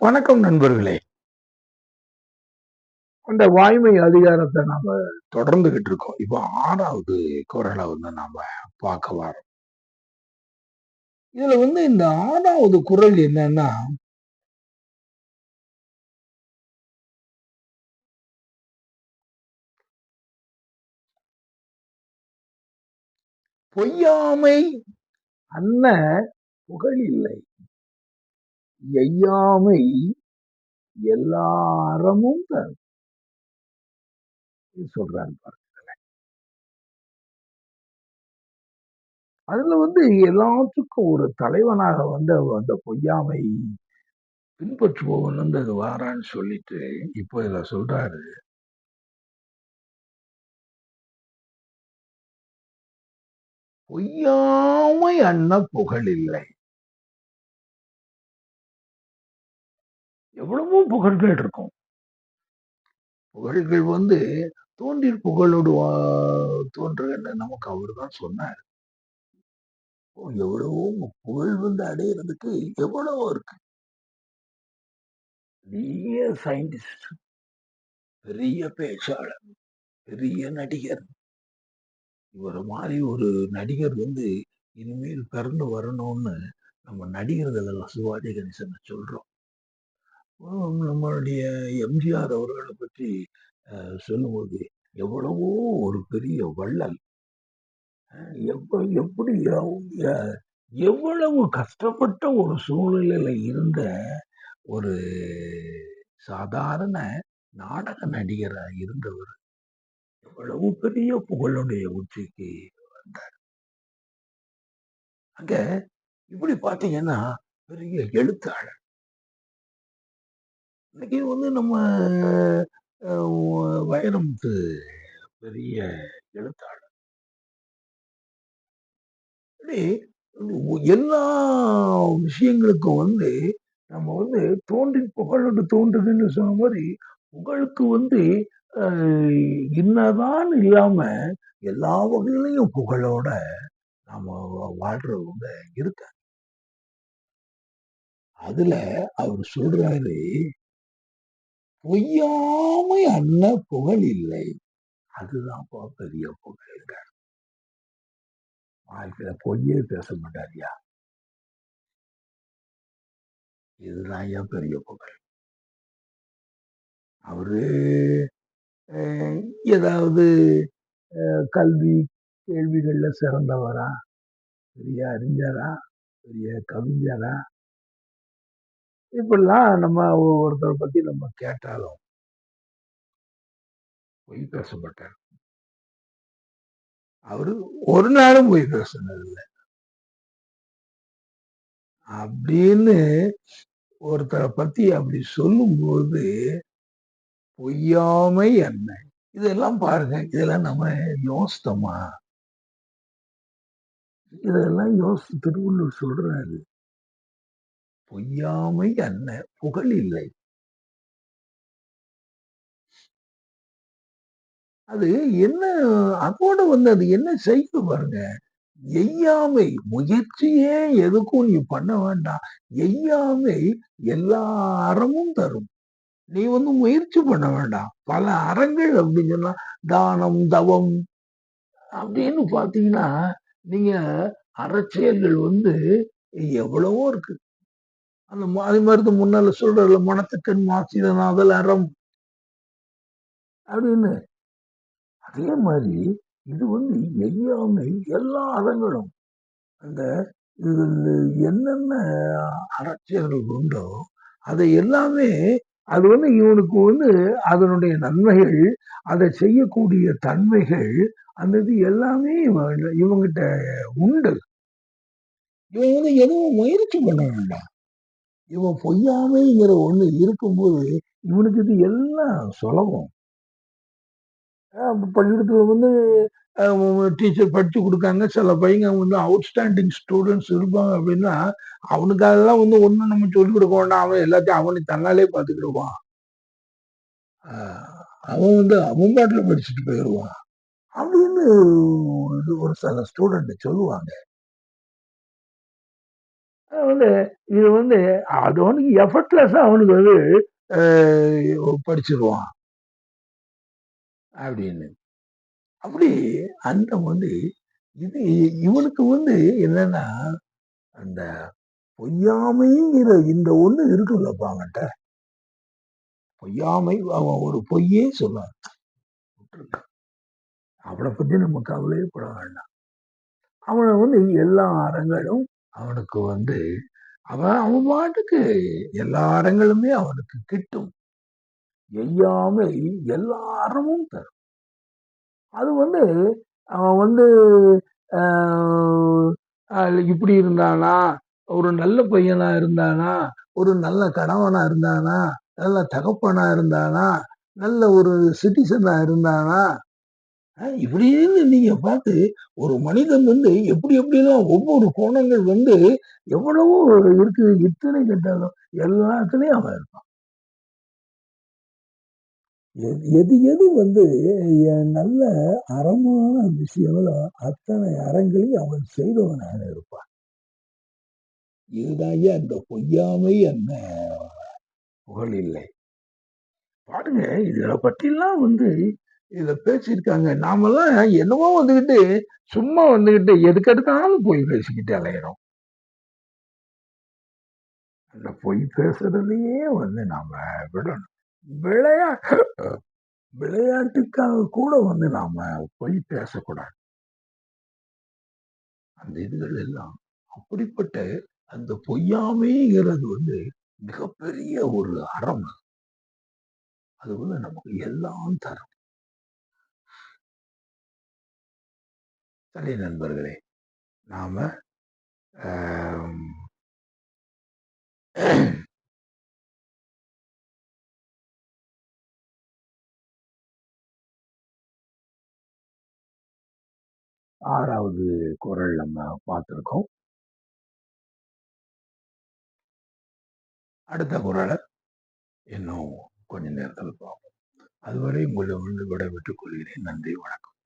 வணக்கம் நண்பர்களே. அந்த வாய்மை அதிகாரத்தை நாம தொடர்ந்துகிட்டு இருக்கோம். இப்போ ஆறாவது குரலை வந்து நாம பார்க்க வரோம். இதுல வந்து இந்த ஆறாவது குரல் என்னன்னா பொய்யாமை அன்ன புகழ் இல்லை எய்யாமை எல்லாரமும் தரும். சொல்றாரு பாருங்க அதுல வந்து எல்லாத்துக்கும் ஒரு தலைவனாக வந்து அந்த பொய்யாமை பின்பற்றுபவன் வந்து அது வாரான்னு சொல்லிட்டு இப்போ இத சொல்றாரு. பொய்யாமை அண்ண புகழ் எவ்வளவோ புகழ்கள் இருக்கும். புகழ்கள் வந்து தோன்றில் புகழோடு தோன்றுன்னு நமக்கு அவர் தான் சொன்னார். எவ்வளவோ புகழ் வந்து அடையிறதுக்கு எவ்வளவோ இருக்கு. பெரிய சயின்டிஸ்ட் பெரிய பேச்சாளர் பெரிய நடிகர். இவரை மாதிரி ஒரு நடிகர் வந்து இனிமேல் பிறந்து வரணும்னு நம்ம நடிகர்கள் சிவாஜி கணேசன் சொல்றோம். நம்மளுடைய எம்ஜிஆர் அவர்களை பற்றி சொல்லும்போது எவ்வளவோ ஒரு பெரிய வள்ளல். எப்படி எவ்வளவு கஷ்டப்பட்ட ஒரு சூழ்நிலையில இருந்த ஒரு சாதாரண நாடக நடிகரா இருந்தவர் எவ்வளவு பெரிய புகழுடைய உச்சிக்கு வந்தார். அங்க இப்படி பார்த்தீங்கன்னா பெரிய எழுத்தாளர். இன்னைக்கு வந்து நம்ம வைரமுத்து பெரிய எழுத்தாளர். எல்லா விஷயங்களுக்கும் வந்து நம்ம வந்து தோன்றி புகழோடு தோன்றுதுன்னு சொன்ன மாதிரி புகழுக்கு வந்து இன்னதான் இல்லாம எல்லா வகையிலையும் புகழோட நாம வாழ்றவங்க இருக்க அதுல அவர் சொல்றாரு பொய்யாமை அண்ண புகழ் இல்லை. அதுதான் பெரிய புகழ்ங்க வாழ்க்கையில பொய்யே பேச மாட்டாரியா? இதுதான் ஏன் பெரிய புகழ். அவரு ஏதாவது கல்வி கேள்விகள்ல சிறந்தவரா? பெரிய அறிஞரா? பெரிய கவிஞரா? இப்படிலாம் நம்ம ஒருத்தரை பத்தி நம்ம கேட்டாலும் பொய் பேசப்பட்டார் அவரு ஒரு நாளும் பொய் பேசினதில்லை. அப்படின்னு ஒருத்தரை பத்தி அப்படி சொல்லும்போது பொய்யாமை என்ன? இதெல்லாம் பாருங்க. இதெல்லாம் நம்ம யோசித்தோமா? இதெல்லாம் யோசித்து திருவள்ளுவர் சொல்றாரு. பொய்யாமை அன்ன புகழ் இல்லை. அது என்ன அதோட வந்து அது என்ன செய்யுது பாருங்க. எய்யாமை முயற்சியே எதுக்கும் நீ பண்ண வேண்டாம். எய்யாமை எல்லா அறமும் தரும். நீ வந்து முயற்சி பண்ண வேண்டாம். பல அறங்கள் அப்படின்னு சொன்னா தானம் தவம் அப்படின்னு பாத்தீங்கன்னா நீங்க அறச்செயல்கள் வந்து எவ்வளவோ இருக்கு. அந்த அது மாதிரி முன்னால சொல்றதுல மனத்துக்கண் மாசிதனாதல் அறம். அப்படின்னு. அதே மாதிரி இது வந்து எல்லாமே எல்லா அறங்களும் அந்த இது என்னென்ன அரசியல்கள் உண்டோ அதை எல்லாமே அது வந்து இவனுக்கு வந்து அதனுடைய நன்மைகள் அதை செய்யக்கூடிய தன்மைகள் அந்த இது எல்லாமே இவங்கிட்ட உண்டு. இவன் வந்து எதுவும் முயற்சி பண்ண வேண்டாம் இவன் பொய்யாமைங்கிற ஒண்ணு இருக்கும்போது இவனுக்கு இது எல்லாம் சுலபம். பள்ளிக்கூடத்துல வந்து டீச்சர் படிச்சு கொடுக்காங்க. சில பையங்க வந்து அவுட்ஸ்டாண்டிங் ஸ்டூடெண்ட்ஸ் இருப்பாங்க அப்படின்னா அவனுக்கு அதெல்லாம் வந்து ஒன்றும் நம்ம சொல்லிக் கொடுக்க வேண்டாம். அவன் எல்லாத்தையும் அவனுக்கு தன்னாலே பார்த்துக்கிடுவான் அவன் வந்து அவன் பாட்டில் படிச்சுட்டு போயிடுவான். அப்படின்னு ஒரு சில ஸ்டூடெண்ட் சொல்லுவாங்க. வந்து இது வந்து அது அவனுக்கு அவனுக்கு வந்து படிச்சிருவான். அப்படின்னு. அப்படி அந்த வந்து இது இவனுக்கு வந்து என்னன்னா அந்த பொய்யாமைங்கிற இந்த ஒண்ணு இருக்குல்லப்பா அவன்கிட்ட. பொய்யாமை அவன் ஒரு பொய்யே சொல்ல அவனை பத்தி நம்ம கவலையே பட வேண்டாம். அவனை வந்து எல்லா அறங்களும் அவனுக்கு வந்து அவன் அவன் பாட்டுக்கு எல்லா இடங்களுமே அவனுக்கு கிட்டும். எய்யாமை எல்லா அறமும் தரும். அது வந்து அவன் வந்து இப்படி இருந்தானா? ஒரு நல்ல பையனா இருந்தானா? ஒரு நல்ல கணவனா இருந்தானா? நல்ல தகப்பனா இருந்தானா? நல்ல ஒரு சிட்டிசனா இருந்தானா? இப்படின்னு நீங்க பார்த்து ஒரு மனிதன் வந்து எப்படி எப்படிலாம் ஒவ்வொரு கோணங்கள் வந்து எவ்வளவோ இருக்கு இத்தனை கேட்டாலும் எல்லாத்துலயும் அவன் இருப்பான். எது எது எது வந்து நல்ல அறமான விஷயங்களோ அத்தனை அறங்களையும் அவன் செய்தவனாக இருப்பான். இதுதான் அந்த பொய்யாமை என்ன புகழ் இல்லை. பாருங்க இதை பற்றிலாம் வந்து இத பேசியிருக்காங்க. நாமெல்லாம் என்னமோ வந்துகிட்டு சும்மா வந்துகிட்டு எதுக்கெடுத்தாலும் போய் பேசிக்கிட்டு அலையிறோம். அந்த பொய் பேசுறதையே வந்து நாம விடணும். விளையா விளையாட்டுக்காக கூட வந்து நாம பொய் பேசக்கூடாது. அந்த இதுகள் எல்லாம் அப்படிப்பட்ட அந்த பொய்யாமைங்கிறது வந்து மிகப்பெரிய ஒரு அறம். அது வந்து நமக்கு எல்லாம் தரும். சரி நண்பர்களே நாம ஆறாவது குரல் நம்ம பார்த்துருக்கோம். அடுத்த குரலை இன்னும் கொஞ்ச நேரத்தில் பார்ப்போம். அதுவரை உங்களை வந்து விடைபெற்றுக் கொள்கிறேன். நன்றி வணக்கம்.